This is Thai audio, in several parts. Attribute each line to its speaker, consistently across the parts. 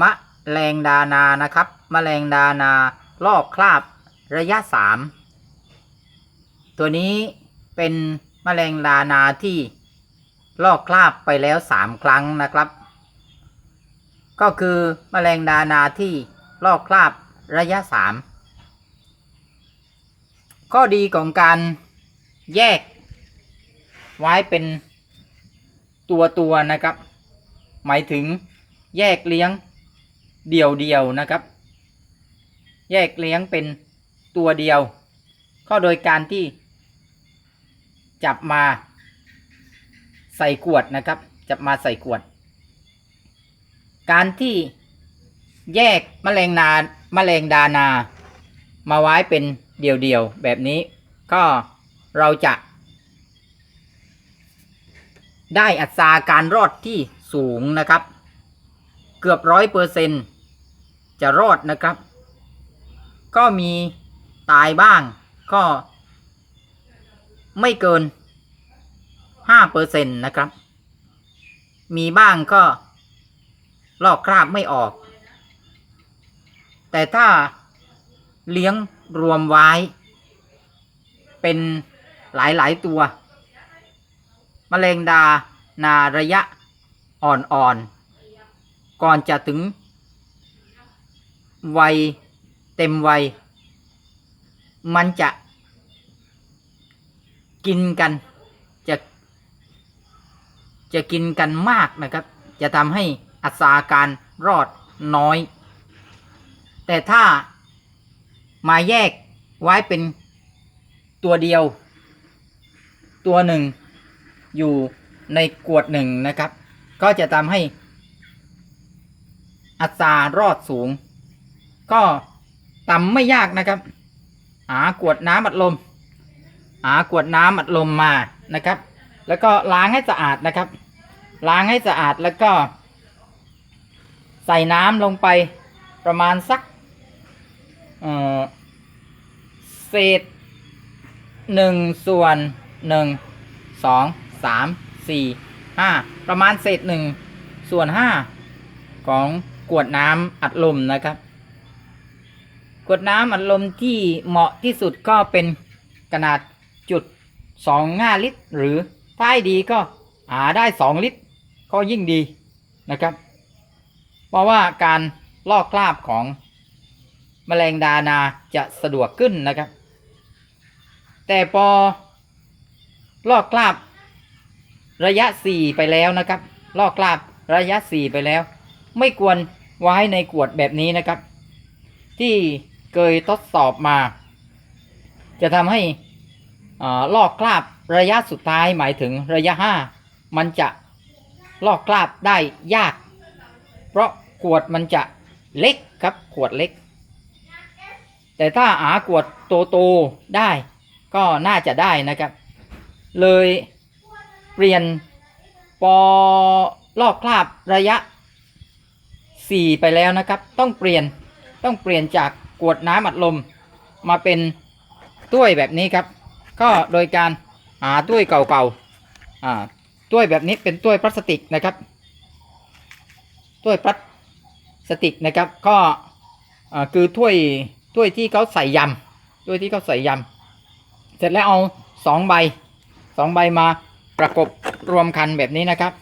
Speaker 1: มะแรงดานานะครับมแมลงดานาลอกคราบระยะสามตัวนี้เป็นมแมลงดานาที่ลอกคราบไปแล้วสามครั้งนะครับ ก็คือมแมลงดานาที่ลอกคราบระยะสามข้อดีของการแยก ไว้เป็นตัวตัวนะครับ หมายถึงแยกเลี้ยง เดี่ยวเดียวๆนะครับ แยกเลี้ยงเป็นตัวเดียว ก็โดยการที่ จับมาใส่ขวดนะครับ จับมาใส่ขวด การที่แยกมแมลงนาแมลงดานา มาไว้เป็นเดี่ยวๆแบบนี้ ก็เราจะได้อัตราการรอดที่สูงนะครับ เกือบร้อยเปอร์เซนจะรอดนะครับ ก็มีตายบ้าง ก็ไม่เกินห้าเปอร์เซนนะครับ มีบ้างก็ลอกคราบไม่ออก แต่ถ้าเลี้ยงรวมไว้เป็นหลายๆตัวมะเร็งดานาระยะอ่อนๆ ก่อนจะถึง วัยเต็มวัย มันจะ กินกัน จะ จะกินกันมากนะครับ จะทำให้อัตราการรอดน้อย แต่ถ้ามาแยกไว้เป็นตัวเดียว ตัวหนึ่งอยู่ในกวดหนึ่งนะครับ ก็จะทำให้ อัตรารอดสูง ก็ต่ำไม่ยากนะครับ หากวดน้ำอัดลม หากวดน้ำอัดลมมานะครับ แล้วก็ล้างให้สะอาดนะครับ ล้างให้สะอาดแล้วก็ ใส่น้ำลงไปประมาณสักเอ่อเศษหนึ่งส่วนหนึ่งสองสามสี่ห้าประมาณเศษหนึ่งส่วนห้าของ กวดน้ำอัดลมนะครับ กวดน้ำอัดลมที่เหมาะที่สุดก็เป็นขนาดจุดสองห้าลิตร หรือถ้าดีก็หาได้สองลิตร ก็ยิ่งดีนะครับ เพราะว่าการลอกคราบของแมลงดานาจะสะดวกขึ้นนะครับ แต่พอลอกคราบระยะ 4 ไปแล้วนะครับ ลอกคราบระยะ 4 ไปแล้ว ไม่ควร ไว้ในขวดแบบนี้นะครับ ที่เคยทดสอบมา จะทำให้ลอกคราบระยะสุดท้ายหมายถึงระยะ 5 มันจะลอกคราบได้ยาก เพราะขวดมันจะเล็กครับขวดเล็ก แต่ถ้าหาขวดโตๆได้ก็น่าจะได้นะครับ เลยเปลี่ยนปอลอกคราบระยะ 4 ไปแล้วนะครับ ต้องเปลี่ยนต้องเปลี่ยนจากกวดน้ำอัดลม มาเป็นถ้วยแบบนี้ครับ ก็โดยการหาถ้วยเก่าๆอ่าถ้วยแบบนี้เป็นถ้วยพลาสติกนะครับถ้วยพลาสติกนะครับ ก็อ่าคือถ้วยถ้วยที่เขาใส่ยำถ้วยที่เขาใส่ยำเสร็จแล้วเอาสองใบสองใบมาประกบรวมกันแบบนี้นะครับ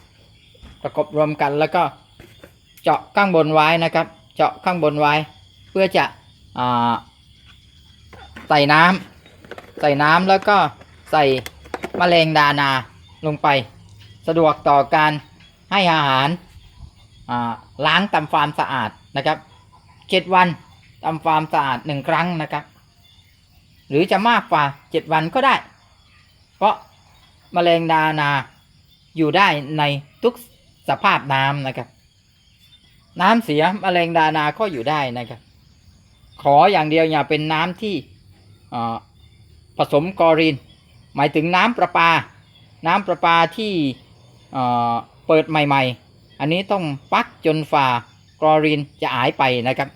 Speaker 1: ประกบรวมกันแล้วก็ เจาะข้างบนไว้นะครับ เจาะข้างบนไว้ เพื่อจะอใส่น้ำใส่น้ำแล้วก็ใส่มแมลงดานาลงไป สะดวกต่อการให้อาหาราล้างทำความสะอาดนะครับเจ็ดวันทำความสะอาดหนึ่งครั้งนะครับ หรือจะมากกว่า7วันก็ได้ เพราะมแมลงดานาอยู่ได้ในทุกสภาพน้ำนะครับ น้ำเสียมแมลงดานาก็อยู่ได้นะครับ ขออย่างเดียวอย่าเป็นน้ำที่ผสมกอรีนหมายถึงน้ำประปา น้ำประปาที่เปิดใหม่ๆ อันนี้ต้องปักจนฝ่ากลอรีนจะหายไปนะครับ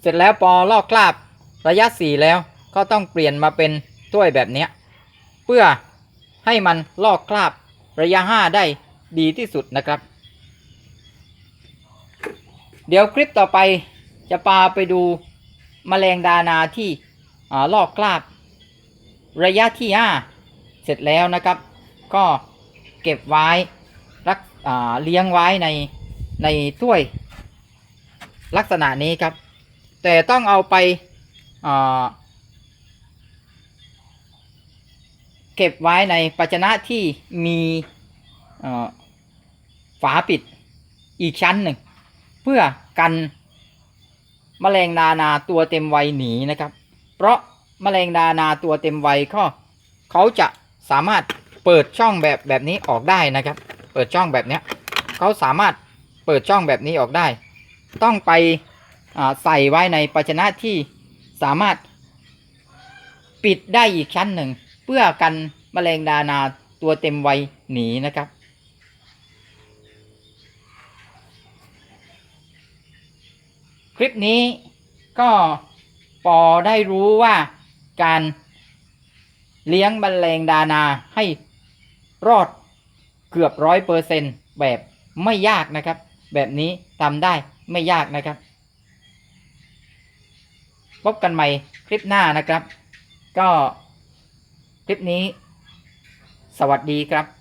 Speaker 1: เสร็จแล้วพอลอกคราบระยะ 4 แล้วก็ต้องเปลี่ยนมาเป็นถ้วยแบบนี้ เพื่อให้มันลอกคราบระยะ 5 ได้ดีที่สุดนะครับ เดี๋ยวคลิปต่อไปจะพาไปดูแมลงดานาที่ลอกคราบ ระยะที่ 5 เสร็จแล้วนะครับ ก็เก็บไว้รักเลี้ยงไว้ในในถ้วยลักษณะนี้ครับ แต่ต้องเอาไปเก็บไว้ในภาชนะที่มีฝาปิดอีกชั้นหนึ่ง พื่อกันแมลงดานาตัวเต็มวัยหนีนะครับ เพราะแมลงดานาตัวเต็มวัยก็เขาจะสามารถเปิดช่องแบบแบบนี้ออกได้นะครับ เปิดช่องแบบเนี้ยเขาสามารถเปิดช่องแบบนี้ออกได้ ต้องไปใส่ไว้ในภาชนะที่สามารถปิดได้อีกชั้นหนึ่ง เพื่อกันแมลงดานาตัวเต็มวัยหนีนะครับ คลิปนี้ก็ปอได้รู้ว่าการเลี้ยงแมลงดานาให้รอดเกือบร้อยเปอร์เซนแบบไม่ยากนะครับ แบบนี้ทำได้ไม่ยากนะครับ พบกันใหม่คลิปหน้านะครับ ก็คลิปนี้ สวัสดีครับ